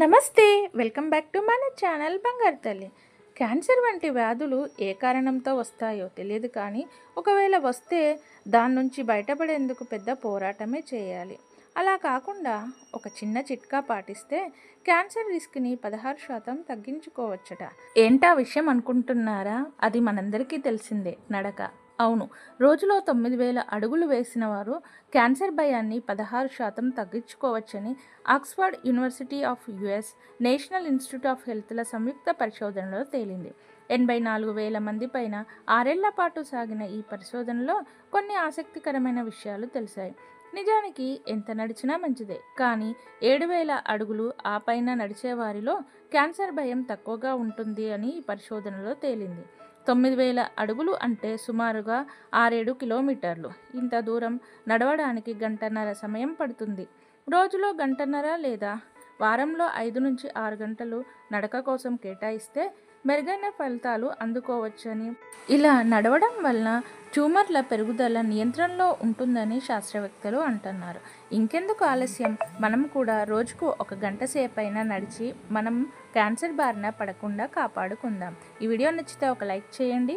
నమస్తే welcome back to మన channel బంగారు తల్లి. క్యాన్సర్ వంటి వ్యాధులు ఏ కారణంతో వస్తాయో తెలియదు కానీ ఒకవేళ వస్తే దాని నుంచి బయటపడేందుకు పెద్ద పోరాటమే చేయాలి. అలా కాకుండా ఒక చిన్న చిట్కా పాటిస్తే క్యాన్సర్ రిస్క్ని పదహారు శాతం తగ్గించుకోవచ్చట. ఏంటా విషయం అనుకుంటున్నారా? అది మనందరికీ తెలిసిందే నడక. అవును. రోజులో తొమ్మిది వేల అడుగులు వేసిన వారు క్యాన్సర్ భయాన్ని పదహారు శాతం తగ్గించుకోవచ్చని Oxford university of US national institute of హెల్త్ల సంయుక్త పరిశోధనలో తేలింది. ఎనభై నాలుగు వేల మంది పైన ఆరేళ్ళ పాటు సాగిన ఈ పరిశోధనలో కొన్ని ఆసక్తికరమైన విషయాలు తెలిసాయి. నిజానికి ఎంత నడిచినా మంచిదే. కానీ ఏడు వేల అడుగులు ఆ పైన నడిచే వారిలో క్యాన్సర్ భయం తక్కువగా ఉంటుంది అని ఈ పరిశోధనలో తేలింది. తొమ్మిది వేల అడుగులు అంటే సుమారుగా ఆరేడు కిలోమీటర్లు. ఇంత దూరం నడవడానికి గంటన్నర సమయం పడుతుంది. రోజులో గంటన్నర లేదా వారంలో ఐదు నుంచి ఆరు గంటలు నడక కోసం కేటాయిస్తే మెరుగైన ఫలితాలు అందుకోవచ్చని. ఇలా నడవడం వలన ట్యూమర్ల పెరుగుదల నియంత్రణలో ఉంటుందని శాస్త్రవేత్తలు అంటున్నారు. ఇంకెందుకు ఆలస్యం? మనం కూడా రోజుకు ఒక గంట సేపైనా నడిచి మనం క్యాన్సర్ బారిన పడకుండా కాపాడుకుందాం. ఈ వీడియో నచ్చితే ఒక లైక్ చేయండి.